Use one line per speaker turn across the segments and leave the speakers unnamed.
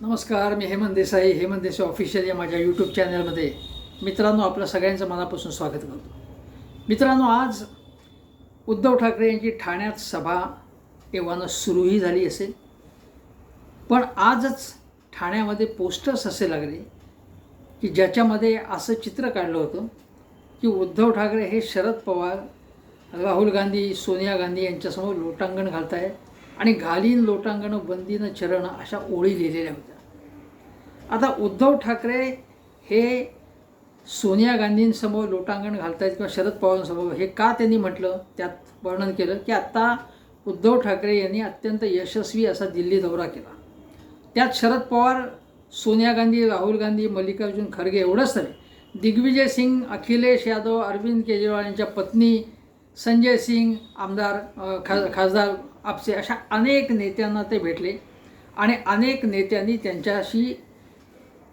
नमस्कार मी हेमंत देसाई हेमंत देसाई ऑफिशियल या माझ्या यूट्यूब चॅनलमध्ये मित्रांनो आपलं सगळ्यांचं मनापासून स्वागत करतो. मित्रांनो आज उद्धव ठाकरे यांची ठाण्यात सभा एव्हानं सुरूही झाली असेल. पण आजच ठाण्यामध्ये पोस्टर्स असे लागले की ज्याच्यामध्ये असं चित्र काढलं होतं की उद्धव ठाकरे हे शरद पवार राहुल गांधी सोनिया गांधी यांच्यासमोर लोटांगण घालत आहेत आणि घालीन लोटांगण बंदीनं चरण अशा ओळी लिहिलेल्या होत्या. आता उद्धव ठाकरे हे सोनिया गांधींसमोर लोटांगण घालतायत किंवा शरद पवारांसमोर हे का त्यांनी म्हटलं? त्यात वर्णन केलं की आत्ता उद्धव ठाकरे यांनी अत्यंत यशस्वी असा दिल्ली दौरा केला. त्यात शरद पवार सोनिया गांधी राहुल गांधी मल्लिकार्जुन खरगे एवढंच नव्हे दिग्विजय सिंग अखिलेश यादव अरविंद केजरीवाल यांच्या पत्नी संजय सिंग आमदार खा खासदार आपसे अशा अनेक नेत्यांना ते भेटले आणि अनेक नेत्यांनी त्यांच्याशी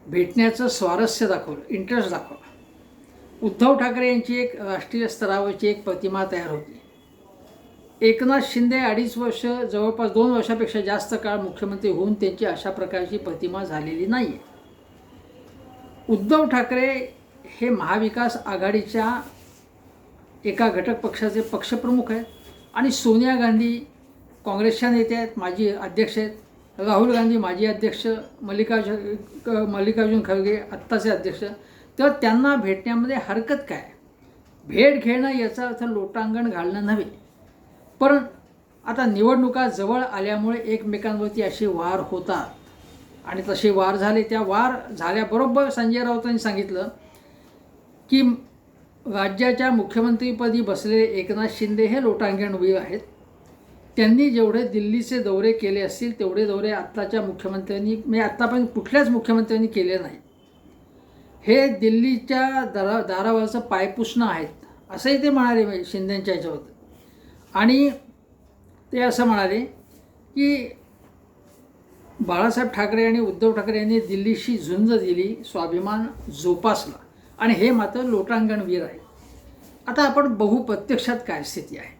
भेटण्याचं स्वारस्य दाखवलं इंटरेस्ट दाखवला. उद्धव ठाकरे यांची एक राष्ट्रीय स्तरावरची एक प्रतिमा तयार होती. एकनाथ शिंदे अडीच वर्ष जवळपास दोन वर्षापेक्षा जास्त काळ मुख्यमंत्री होऊन त्यांची अशा प्रकारची प्रतिमा झालेली नाही आहे उद्धव ठाकरे हे महाविकास आघाडीच्या एका घटक पक्षाचे पक्षप्रमुख आहेत आणि सोनिया गांधी काँग्रेसच्या नेत्या आहेत माजी अध्यक्ष आहेत. राहुल गांधी माजी अध्यक्ष मल्लिकार्जुन क- मल्लिकार्जुन खरगे आत्ताचे अध्यक्ष. तर त्यांना भेटण्यामध्ये हरकत काय? भेट घेणं याचा अर्थ लोटांगण घालणं नव्हे. पण आता निवडणुका जवळ आल्यामुळे एकमेकांवरती असे वार होतात. आणि तसे वार झाले त्या वार झाल्याबरोबर संजय राऊतांनी सांगितलं की राज्याच्या मुख्यमंत्रीपदी बसलेले एकनाथ शिंदे हे लोटांगण उभे आहेत. त्यांनी जेवढे दिल्लीचे दौरे केले असतील तेवढे दौरे आत्ताच्या मुख्यमंत्र्यांनी म्हणजे आत्तापर्यंत कुठल्याच मुख्यमंत्र्यांनी केले नाही. हे दिल्लीच्या दारा दारावरचं पायपुसणं आहेत असंही ते म्हणाले म्हणजे शिंदेच्या ह्याच्याबद्दल आणि ते असं म्हणाले की बाळासाहेब ठाकरे आणि उद्धव ठाकरे यांनी दिल्लीशी झुंज दिली स्वाभिमान जोपासला. आणि हे मात्र लोटांगणवीर आहे. आता आपण बहू प्रत्यक्षात काय स्थिती आहे.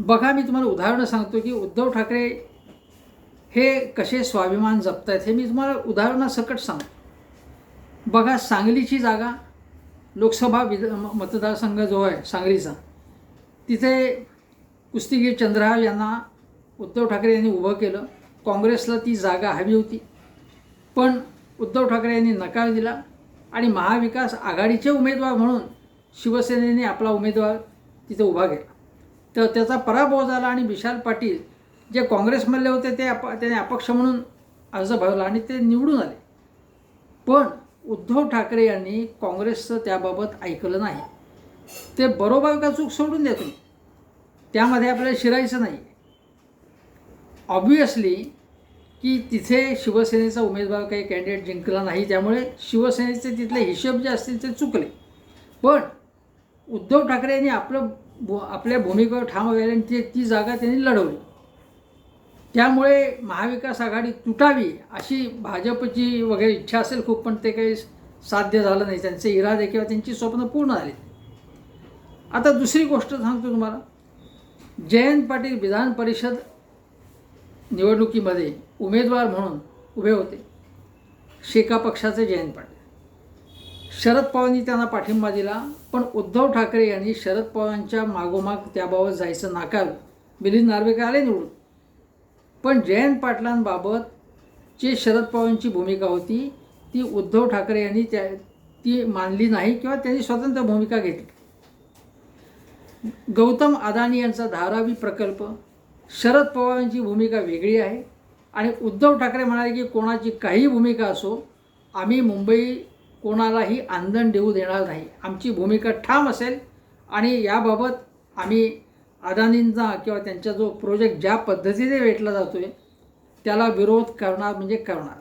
बघा मी तुम्हाला उदाहरणं सांगतो की उद्धव ठाकरे हे कसे स्वाभिमान जपत आहेत हे मी तुम्हाला उदाहरणासकट सांगतो. बघा सांगलीची जागा लोकसभा विध म- मतदारसंघ जो आहे सांगलीचा. तिथे कुस्तीगीर चंद्रहाव यांना उद्धव ठाकरे यांनी उभं केलं. काँग्रेसला ती जागा हवी होती. पण उद्धव ठाकरे यांनी नकार दिला आणि महाविकास आघाडीचे उमेदवार म्हणून शिवसेनेने आपला उमेदवार तिथे उभा केला. तर त्याचा पराभव झाला आणि विशाल पाटील जे काँग्रेसमधले होते ते अप त्याने अपक्ष म्हणून अर्ज भरला आणि ते निवडून आले. पण उद्धव ठाकरे यांनी काँग्रेसचं त्याबाबत ऐकलं नाही. ते बरोबर का चूक सोडून द्या तुम्ही? त्यामध्ये आपल्याला शिरायचं नाही ऑब्वियसली की तिथे शिवसेनेचा उमेदवार काही कॅन्डिडेट जिंकला नाही त्यामुळे शिवसेनेचे तिथले हिशेब जे असतील ते चुकले. पण उद्धव ठाकरे यांनी आपलं भू आपल्या भूमिकेवर ठाम राहिले आणि ती ती जागा त्यांनी लढवली. त्यामुळे महाविकास आघाडी तुटावी अशी भाजपची वगैरे इच्छा असेल खूप पण ते काही साध्य झालं नाही. त्यांचे इरादे किंवा त्यांची स्वप्न पूर्ण झाली. आता दुसरी गोष्ट सांगतो तुम्हाला. जयंत पाटील विधान परिषद निवडणुकीमध्ये उमेदवार म्हणून उभे होते. शेका पक्षाचे जयंत पाटील. शरद पवारांनी त्यांना पाठिंबा दिला. पण उद्धव ठाकरे यांनी शरद पवारांच्या मागोमाग त्याबाबत जायचं नाकारलं मिलिंद नार्वेकर आले निवडून. पण जयंत पाटलांबाबत जे शरद पवारांची भूमिका होती ती उद्धव ठाकरे यांनी त्या ती मानली नाही किंवा त्यांनी स्वतंत्र भूमिका घेतली. गौतम अदानी यांचा धारावी प्रकल्प शरद पवारांची भूमिका वेगळी आहे आणि उद्धव ठाकरे म्हणाले की कोणाची काही भूमिका असो आम्ही मुंबई कोणालाही आंदण देऊ देणार नाही. आमची भूमिका ठाम असेल आणि याबाबत आम्ही अदानींचा किंवा त्यांचा जो प्रोजेक्ट ज्या पद्धतीने भेटला जातो आहे त्याला विरोध करणार म्हणजे करणार.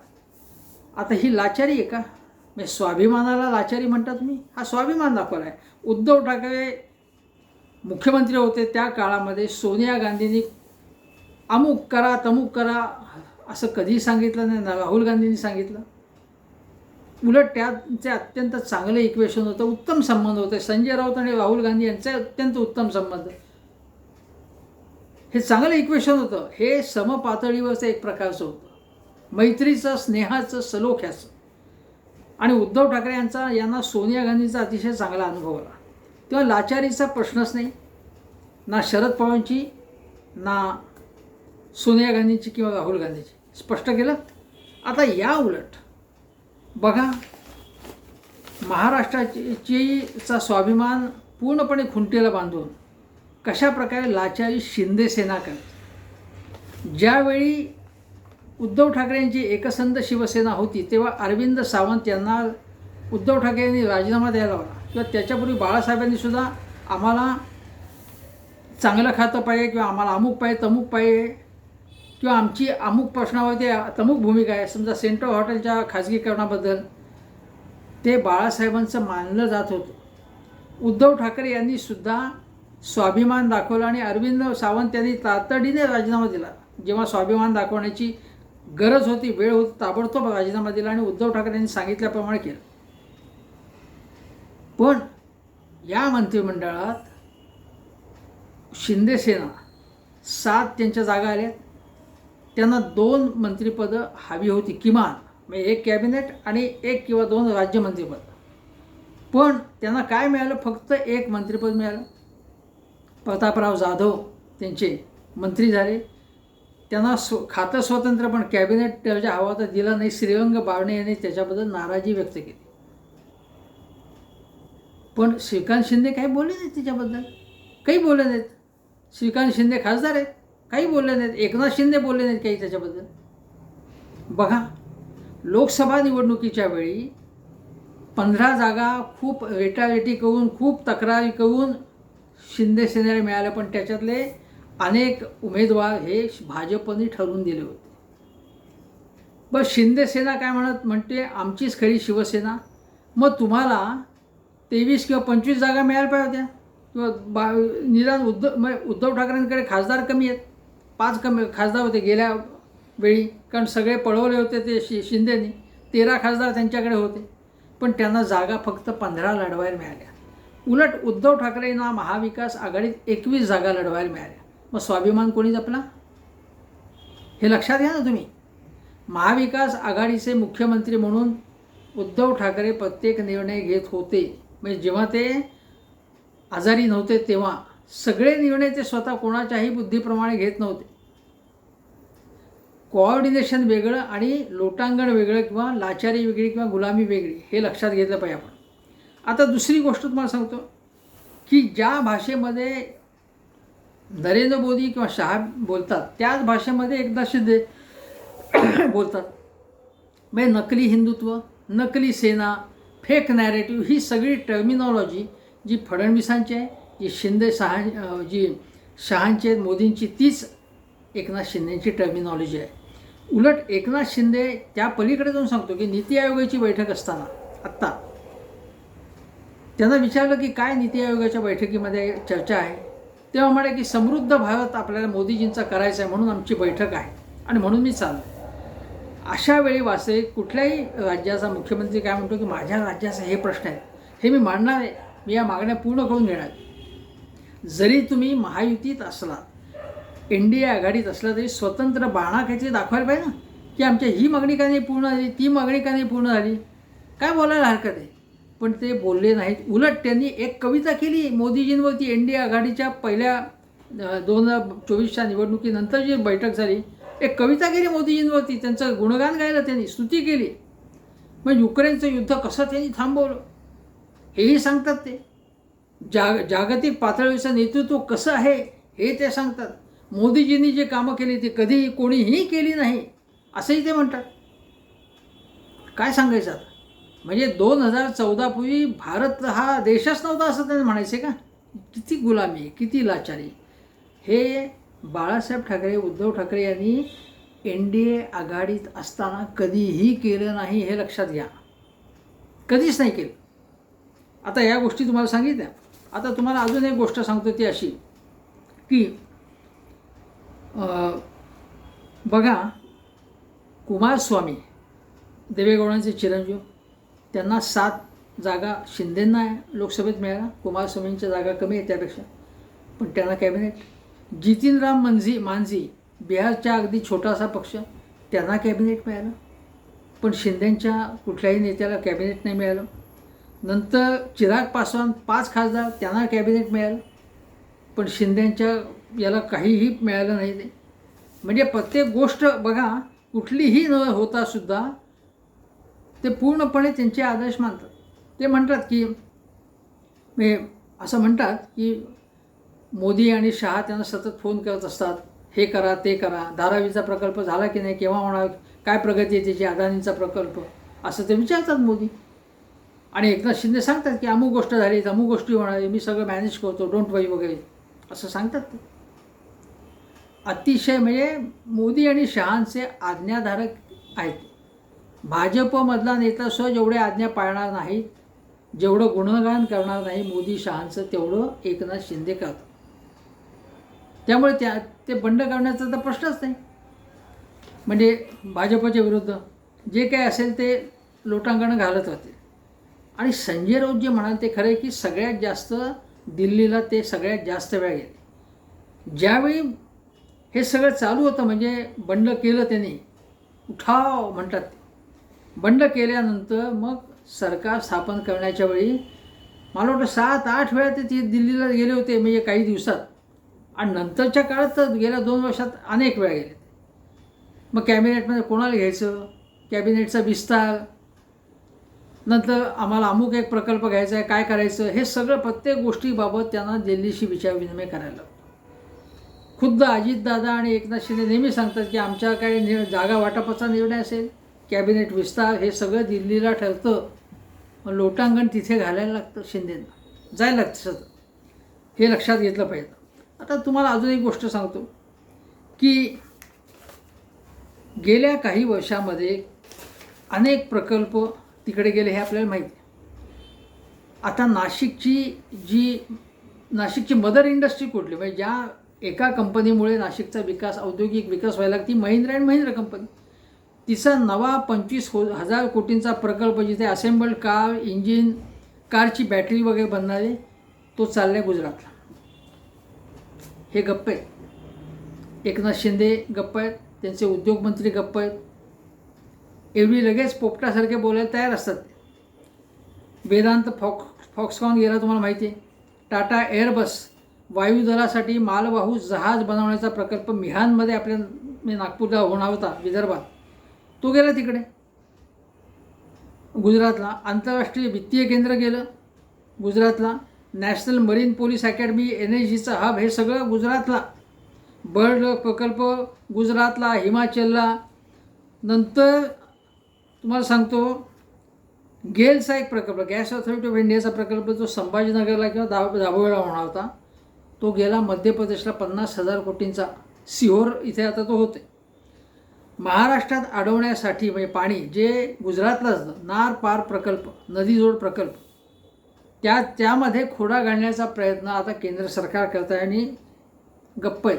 आता ही लाचारी आहे का? म्हणजे स्वाभिमानाला लाचारी म्हणता तुम्ही? हा स्वाभिमान दाखवला आहे उद्धव ठाकरे मुख्यमंत्री होते त्या काळामध्ये सोनिया गांधींनी अमुक करा तमुक करा असं कधीही सांगितलं नाही ना राहुल गांधींनी सांगितलं. उलट त्यांचे अत्यंत चांगलं इक्वेशन होतं उत्तम संबंध होते. संजय राऊत आणि राहुल गांधी यांचे अत्यंत उत्तम संबंध. हे चांगलं इक्वेशन होतं. हे समपातळीवरचं एक प्रकारचं होतं. मैत्रीचं स्नेहाचं सलोख्याचं. आणि उद्धव ठाकरे यांचा यांना सोनिया गांधीचा अतिशय चांगला अनुभव आला. तेव्हा लाचारीचा प्रश्नच नाही. ना शरद पवारांची ना सोनिया गांधींची किंवा राहुल गांधीची. स्पष्ट केलं? आता या उलट. बघा महाराष्ट्राचीचा स्वाभिमान पूर्णपणे खुंटीला बांधून कशा प्रकारे लाचारी शिंदे सेना करते. ज्यावेळी उद्धव ठाकरेंची एकसंध शिवसेना होती तेव्हा अरविंद सावंत यांना उद्धव ठाकरे यांनी राजीनामा द्यायला हवा किंवा त्याच्यापूर्वी बाळासाहेबांनी सुद्धा आम्हाला चांगलं खातं पाहिजे किंवा आम्हाला अमुक पाहिजे तमुक पाहिजे किंवा आमची अमुक प्रश्नावरती तमुक भूमिका आहे. समजा सेंट्रल हॉटेलच्या खाजगीकरणाबद्दल ते बाळासाहेबांचं मानलं जात होतं. उद्धव ठाकरे यांनी सुद्धा स्वाभिमान दाखवला आणि अरविंद सावंत यांनी तातडीने राजीनामा दिला. जेव्हा स्वाभिमान दाखवण्याची गरज होती वेळ होती ताबडतोब राजीनामा दिला आणि उद्धव ठाकरे यांनी सांगितल्याप्रमाणे केलं. पण या मंत्रिमंडळात शिंदेसेना सात त्यांच्या जागा आल्या त्यांना दोन मंत्रिपदं हवी होती किमान. म्हणजे एक कॅबिनेट आणि एक किंवा दोन राज्यमंत्रीपद पण त्यांना काय मिळालं? फक्त एक मंत्रिपद मिळालं. प्रतापराव जाधव त्यांचे मंत्री झाले. त्यांना स्व खातं स्वतंत्र पण कॅबिनेट त्याच्या हवा तर दिला नाही. श्रीरंग बावणे यांनी त्याच्याबद्दल नाराजी व्यक्त केली. पण श्रीकांत शिंदे काही बोलले नाहीत त्याच्याबद्दल? काही बोलले नाहीत. श्रीकांत शिंदे खासदार आहेत. काही बोलले नाहीत. एकनाथ शिंदे बोलले नाहीत काही त्याच्याबद्दल. बघा लोकसभा निवडणुकीच्या वेळी पंधरा जागा खूप रेटारेटी करून खूप तक्रारी करून शिंदे सेनेला मिळाल्या पण त्याच्यातले अनेक उमेदवार हे भाजपने ठरवून दिले होते. बस शिंदेसेना काय म्हणत म्हणते आमचीच खरी शिवसेना. मग तुम्हाला तेवीस किंवा पंचवीस जागा मिळायला पाहिजे होत्या. किंवा बा निदान उद्धव उद्धव ठाकरेंकडे खासदार कमी आहेत. पाच कमी खासदार होते गेल्या वेळी. कारण सगळे पळवले होते ते शि शिंदेनी. तेरा खासदार त्यांच्याकडे होते. पण त्यांना जागा फक्त पंधरा लढवायला मिळाल्या. उलट उद्धव ठाकरेंना महाविकास आघाडीत एकवीस जागा लढवायला मिळाल्या. मग स्वाभिमान कोणी जपला? हे लक्षात घ्या ना तुम्ही. महाविकास आघाडीचे मुख्यमंत्री म्हणून उद्धव ठाकरे प्रत्येक निर्णय घेत होते. म्हणजे जेव्हा ते आजारी नव्हते तेव्हा सगळे निर्णय ते स्वतः कोणाच्याही बुद्धीप्रमाणे घेत नव्हते. कोऑर्डिनेशन वेगळं आणि लोटांगण वेगळं किंवा लाचारी वेगळी किंवा गुलामी वेगळी हे लक्षात घेतलं पाहिजे आपण. आता दुसरी गोष्ट तुम्हाला सांगतो की ज्या भाषेमध्ये नरेंद्र मोदी किंवा शहा बोलतात त्याच भाषेमध्ये एकदा शिंदे बोलतात. म्हणजे नकली हिंदुत्व नकली सेना फेक नॅरेटिव्ह ही सगळी टर्मिनॉलॉजी जी फडणवीसांची आहे जी शिंदे शहा जी शहांची मोदींची तीच एकनाथ शिंदेची टर्मिनॉलॉजी आहे. उलट एकनाथ शिंदे त्या पलीकडे जाऊन सांगतो की नीती आयोगाची बैठक असताना आत्ता त्यांना विचारलं की काय नीती आयोगाच्या बैठकीमध्ये चर्चा आहे? तेव्हा म्हणे की समृद्ध भारत आपल्याला मोदीजींचा करायचा आहे म्हणून आमची बैठक आहे आणि म्हणून मी चाललो अशा वेळी वासे कुठल्याही राज्याचा मुख्यमंत्री काय म्हणतो की माझ्या राज्याचा हे प्रश्न आहेत हे मी मांडणार आहे. मी या मागण्या पूर्ण करून घेणार जरी तुम्ही महायुतीत असलात एन डी ए आघाडीत असला तरी स्वतंत्र बाणा काहीतरी दाखवायला पाहिजे ना? की आमच्या ही मागणी का नाही पूर्ण झाली ती मागणी का नाही पूर्ण झाली? काय बोलायला हरकत आहे? पण ते बोलले नाहीत. उलट त्यांनी एक कविता केली मोदीजींवरती. एन डी ए आघाडीच्या पहिल्या दोन हजार चोवीसच्या निवडणुकीनंतर जी बैठक झाली एक कविता केली मोदीजींवरती. त्यांचं गुणगान गायलं त्यांनी स्तुती केली. मग युक्रेनचं युद्ध कसं त्यांनी थांबवलं? हेही सांगतात ते. जाग जागतिक पातळीचं नेतृत्व कसं आहे हे ते सांगतात. मोदीजींनी जे कामं केली ती कधीही कोणीही केली नाही असंही ते म्हणतात. काय सांगायचं आता? म्हणजे दोन हजार चौदापूर्वी भारत हा देशच नव्हता असं त्यांनी म्हणायचे का? किती गुलामी किती लाचारी. हे बाळासाहेब ठाकरे उद्धव ठाकरे यांनी एन डी ए आघाडीत असताना कधीही केलं नाही हे लक्षात घ्या. कधीच नाही केलं. आता या गोष्टी तुम्हाला सांगितल्या. आता तुम्हाला अजून एक गोष्ट सांगतो ती अशी की बघा कुमारस्वामी देवेगौडांचे चिरंजीव त्यांना सात जागा शिंदेंना लोकसभेत मिळाल्या कुमारस्वामींच्या जागा कमी आहे त्यापेक्षा. पण त्यांना कॅबिनेट जितीनराम मंझी मांझी बिहारच्या अगदी छोटासा पक्ष त्यांना कॅबिनेट मिळालं. पण शिंदेंच्या कुठल्याही नेत्याला कॅबिनेट नाही मिळालं. नंतर चिराग पासवान पाच खासदार त्यांना कॅबिनेट मिळालं. पण शिंद्यांच्या याला काहीही मिळालं नाही. ते म्हणजे प्रत्येक गोष्ट बघा कुठलीही न होता सुद्धा ते पूर्णपणे त्यांचे आदर्श मानतात. ते म्हणतात की असं म्हणतात की मोदी आणि शहा त्यांना सतत फोन करत असतात. हे करा ते करा. धारावीचा प्रकल्प झाला की नाही केव्हा होणार काय प्रगती आहे त्याची अदानीचा प्रकल्प? असं ते विचारतात मोदी. आणि एकनाथ शिंदे सांगतात की अमुक गोष्ट झाली अमुक गोष्टी होणार आहे मी सगळं मॅनेज करतो डोंट वरी वगैरे. असं सांगतात ते. अतिशय म्हणजे मोदी आणि शहांचे आज्ञाधारक आहेत. भाजपमधला नेता सुद्धा जेवढे आज्ञा पाळणार नाहीत जेवढं गुणगान करणार नाही मोदी शहांचं तेवढं एकनाथ शिंदे करतात. त्यामुळे त्या ते बंड करण्याचा तर प्रश्नच नाही. म्हणजे भाजपच्या विरुद्ध जे काय असेल ते लोटांगण घालत होते. आणि संजय राऊत जे म्हणाल ते खरं आहे की सगळ्यात जास्त दिल्लीला ते सगळ्यात जास्त वेळ गेले ज्यावेळी हे सगळं चालू होतं म्हणजे बंड केलं त्यांनी उठाव म्हणतात ते. बंड केल्यानंतर मग सरकार स्थापन करण्याच्या वेळी मला वाटतं सात आठ वेळा ते ती दिल्लीला गेले होते म्हणजे काही दिवसात. आणि नंतरच्या काळात तर गेल्या दोन वर्षात अनेक वेळा गेले. मग कॅबिनेटमध्ये कोणाला घ्यायचं? कॅबिनेटचा विस्तार नंतर आम्हाला अमुक एक प्रकल्प घ्यायचा आहे काय करायचं हे सगळं प्रत्येक गोष्टीबाबत त्यांना दिल्लीशी विचारविनिमय करायला लागतं खुद्द अजितदादा आणि एकनाथ शिंदे नेहमी सांगतात की आमच्या काही नि जागा वाटपाचा निर्णय असेल कॅबिनेट विस्तार हे सगळं दिल्लीला ठरतं. लोटांगण तिथे घालायला लागतं शिंदेंना. जायला लागतं सर हे लक्षात घेतलं पाहिजे. आता तुम्हाला अजून एक गोष्ट सांगतो की गेल्या काही वर्षामध्ये अनेक प्रकल्प तिकडे गेले हे आपल्याला माहिती आहे. आता नाशिकची जी नाशिकची मदर इंडस्ट्री कुठली? म्हणजे ज्या एका कंपनीमुळे नाशिकचा विकास औद्योगिक विकास व्हायला लागती ती महिंद्रा अँड महिंद्रा कंपनी. तिचा नवा पंचवीस हो हजार कोटींचा प्रकल्प जिथे असेंबल्ड कार इंजिन कारची बॅटरी वगैरे बनणारे तो चालला आहे गुजरातला. हे गप्प आहेत. एकनाथ शिंदे गप्प आहेत त्यांचे उद्योगमंत्री गप्प आहेत. एवढी लगेच पोपटासारखे बोलायला तयार असतात. वेदांत फॉक फॉक्सकॉन गेला तुम्हाला माहिती आहे. टाटा एअरबस वायुदलासाठी मालवाहू जहाज बनवण्याचा प्रकल्प मिहानमध्ये आपल्या नागपूरला होणार होता विदर्भात. तो गेला तिकडे. गुजरातला आंतरराष्ट्रीय वित्तीय केंद्र गेलं. गुजरातला national marine police academy N S जीचा हब हे सगळं गुजरातला. बर्ड प्रकल्प गुजरातला हिमाचलला. नंतर तुम्हाला सांगतो गेलचा एक प्रकल्प गॅस ऑथॉरिटी ऑफ इंडियाचा प्रकल्प जो संभाजीनगरला किंवा दा दाभोळला होणार होता तो गेला मध्य प्रदेशला पन्नास हजार कोटींचा. सिहोर इथे आता तो होते महाराष्ट्रात अडवण्यासाठी म्हणजे पाणी जे गुजरातला असतं नार पार प्रकल्प नदीजोड प्रकल्प त्या त्यामध्ये खोडा घालण्याचा प्रयत्न आता केंद्र सरकार करत आहे आणि गप्प आहे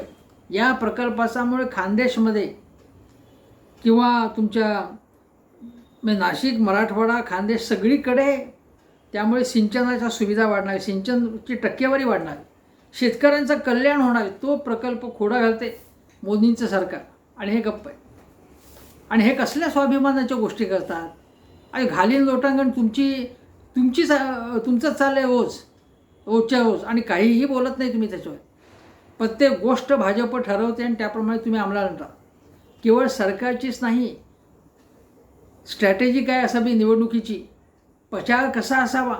या प्रकल्पाचामुळे खानदेशमध्ये किंवा तुमच्या म्हणजे नाशिक मराठवाडा खानदेश सगळीकडे त्यामुळे सिंचनाच्या सुविधा वाढणार सिंचनची टक्केवारी वाढणार. शेतकऱ्यांचं कल्याण होणार तो प्रकल्प खोडा घालते मोदींचं सरकार. आणि हे गप्प आहे. आणि हे कसल्या स्वाभिमानाच्या गोष्टी करतात? आणि घालीन लोटांगण तुमची तुमचीच तुमचंच चाललं आहे ओझ रोजच्या रोज आणि काहीही बोलत नाही तुम्ही त्याच्यावर. प्रत्येक गोष्ट भाजप ठरवते आणि त्याप्रमाणे तुम्ही अंमलात आणता. केवळ सरकारचीच नाही स्ट्रॅटेजी काय असावी निवडणुकीची? प्रचार कसा असावा?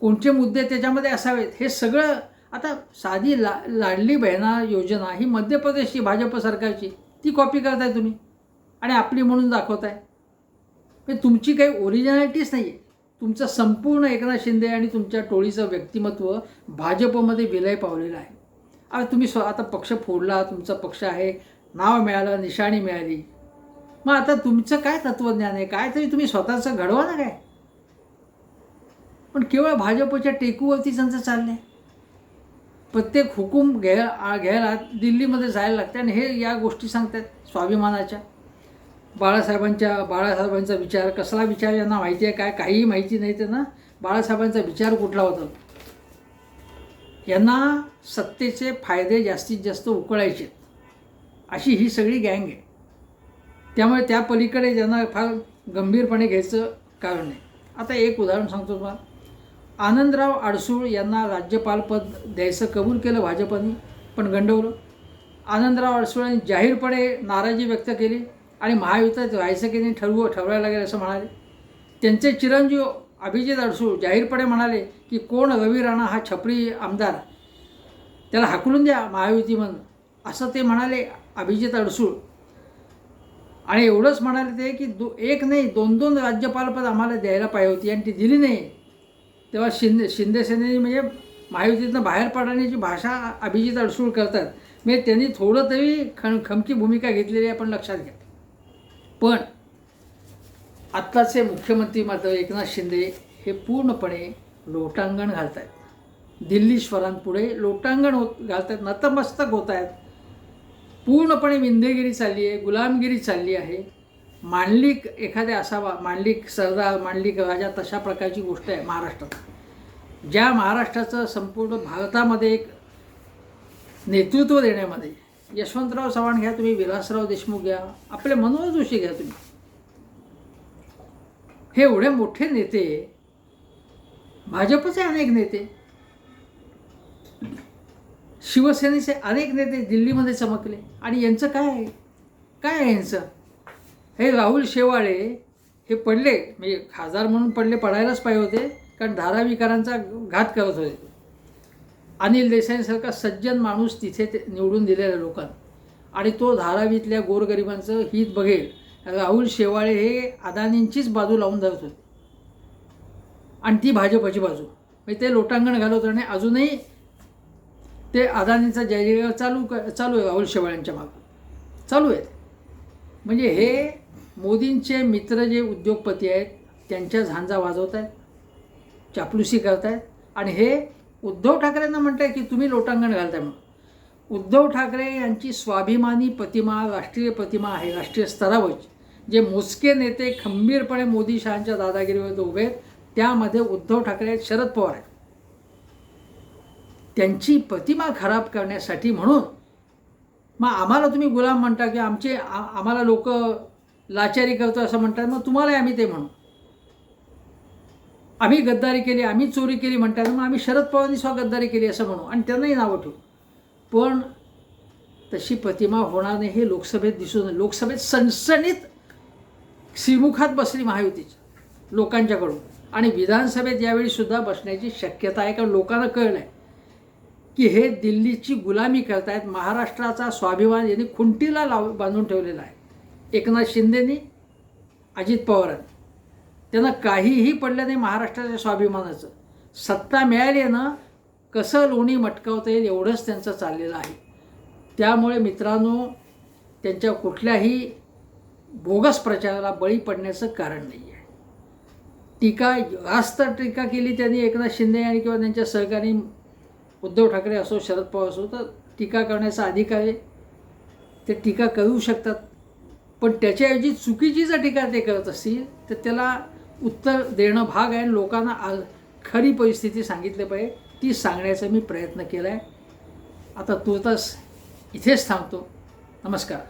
कोणते मुद्दे त्याच्यामध्ये असावेत? हे सगळं आता साधी ला लाडली बहिणा योजना ही मध्य प्रदेशची भाजप सरकारची. ती कॉपी करताय तुम्ही. आणि आपली म्हणून दाखवताय. म्हणजे तुमची काही ओरिजिनॅलिटीच नाही आहे तुमचं संपूर्ण एकनाथ शिंदे आणि तुमच्या टोळीचं व्यक्तिमत्व भाजपमध्ये विलय पावलेलं आहे. अरे तुम्ही स्व आता पक्ष फोडला तुमचा पक्ष आहे. नाव मिळालं निशाणी मिळाली. मग आता तुमचं काय तत्त्वज्ञान आहे? काय तरी तुम्ही स्वतःचं घडवा ना काय? पण केवळ भाजपच्या टेकूवरती त्यांचं चाललं आहे प्रत्येक हुकूम घ्या घ्यायला दिल्लीमध्ये जायला लागते आणि हे या गोष्टी सांगतात स्वाभिमानाच्या. बाळासाहेबांच्या बाळासाहेबांचा विचार कसला विचार यांना माहिती आहे काय काहीही माहिती नाही त्यांना. बाळासाहेबांचा विचार कुठला होता? यांना सत्तेचे फायदे जास्तीत जास्त उकळायचे अशी ही सगळी गँग आहे. त्यामुळे त्या पलीकडे त्यांना फार गंभीरपणे घ्यायचं कारण नाही. आता एक उदाहरण सांगतो तुम्हाला. आनंदराव आडसूळ यांना राज्यपालपद द्यायचं कबूल केलं भाजपने पण गंडवलं. आनंदराव आडसूळ यांनी जाहीरपणे नाराजी व्यक्त केली आणि महायुतीत व्हायचं की नाही ठरवू ठरवायला लागेल असं म्हणाले. त्यांचे चिरंजीव अभिजित अडसूळ जाहीरपणे म्हणाले की कोण रवी राणा हा छपरी आमदार त्याला हाकलून द्या महायुतीमधून असं ते म्हणाले अभिजित अडसूळ आणि एवढंच म्हणाले ते की दो एक नाही दोन दोन राज्यपालपद आम्हाला द्यायला पाहिजे होती आणि ती दिली नाही. तेव्हा शिंदे शिंदेसेनेने म्हणजे महायुतीतनं बाहेर पडण्याची भाषा अभिजित अडसूळ करतात. म्हणजे त्यांनी थोडं तरी खण खमकी भूमिका घेतलेली आहे पण लक्षात घ्या. पण आत्ताचे मुख्यमंत्री मात्र एकनाथ शिंदे हे पूर्णपणे लोटांगण घालत आहेत दिल्लीश्वरांपुढे लोटांगण होत घालत आहेत नतमस्तक होत आहेत पूर्णपणे विंध्यगिरी चालली आहे गुलामगिरी चालली आहे. मांडलिक एखाद्या असावा मांडलिक सरदार मांडलिक राजा तशा प्रकारची गोष्ट आहे महाराष्ट्रात. ज्या महाराष्ट्राचं संपूर्ण भारतामध्ये एक नेतृत्व देण्यामध्ये यशवंतराव चव्हाण घ्या तुम्ही विलासराव देशमुख घ्या आपले मनोहर जोशी घ्या तुम्ही. हे एवढे मोठे नेते भाजपचे अनेक नेते शिवसेनेचे अनेक नेते दिल्लीमध्ये चमकले. आणि यांचं काय आहे? काय आहे यांचं? हे राहुल शेवाळे हे पडले म्हणजे खासदार म्हणून पडले पडायलाच पाहिजे होते कारण धाराविकारांचा घात करत होते. अनिल देसाईंसारखा सज्जन माणूस तिथे ते निवडून दिलेल्या लोकांना. आणि तो धारावीतल्या गोरगरिबांचं हित बघेल. राहुल शेवाळे हे अदानींचीच बाजू लावून धरत होते. आणि ती भाजपची बाजू. म्हणजे ते लोटांगण घालवत आणि अजूनही ते अदानीचा जय जयकार चालू क चालू आहे राहुल शेवाळ्यांच्या मागं. चालू आहेत. म्हणजे हे मोदींचे मित्र जे उद्योगपती आहेत त्यांच्या झांजा वाजवत आहेत चापलुसी करत आहेत आणि हे उद्धव ठाकरेंना म्हणत आहे की तुम्ही लोटांगण घालताय म्हणून. उद्धव ठाकरे यांची स्वाभिमानी प्रतिमा राष्ट्रीय प्रतिमा आहे राष्ट्रीय स्तरावरची. जे मोजके नेते खंबीरपणे मोदी शहांच्या दादागिरीवर उभे आहेत त्यामध्ये उद्धव ठाकरे आहेत शरद पवार आहेत. त्यांची प्रतिमा खराब करण्यासाठी म्हणून. मग आम्हाला तुम्ही गुलाम म्हणता की आमचे आ- आम्हाला लोक लाचारी करतो असं म्हणतात मग तुम्हालाही आम्ही ते म्हणू. आम्ही गद्दारी केली आम्ही चोरी केली म्हणतात मग आम्ही शरद पवारांनी स्व गद्दारी केली असं म्हणू आणि त्यांनाही नावं ठेवू. पण तशी प्रतिमा होणार नाही हे लोकसभेत दिसून लोकसभेत सणसणीत श्रीमुखात बसली महायुतीची लोकांच्याकडून. आणि विधानसभेत यावेळी सुद्धा बसण्याची शक्यता आहे कारण लोकांना कळलं आहे की हे दिल्लीची गुलामी करतायत महाराष्ट्राचा स्वाभिमान यांनी खुंटीला लाव बांधून ठेवलेला आहे. एकनाथ शिंदेनी अजित पवारांनी. त्यांना काहीही पडलं नाही महाराष्ट्राच्या स्वाभिमानाचं. सत्ता मिळाली आहे ना कसं लोणी मटकावता येईल एवढंच त्यांचं चाललेलं आहे. त्यामुळे मित्रांनो त्यांच्या कुठल्याही बोगस प्रचाराला बळी पडण्याचं कारण नाही आहे टीका जास्त टीका केली त्यांनी एकनाथ शिंदे यांनी किंवा त्यांच्या सहकारी उद्धव ठाकरे असो शरद पवार असो तर टीका करण्याचा अधिकार आहे. ते टीका करू शकतात. पण त्याच्याऐवजी चुकीची जर टीका ते करत असतील तर त्याला उत्तर देणं भाग आहे. आणि लोकांना आ खरी परिस्थिती सांगितली पाहिजे. ती सांगण्याचा मी प्रयत्न केला आहे आता तुर्तास इथेच थांबतो. नमस्कार.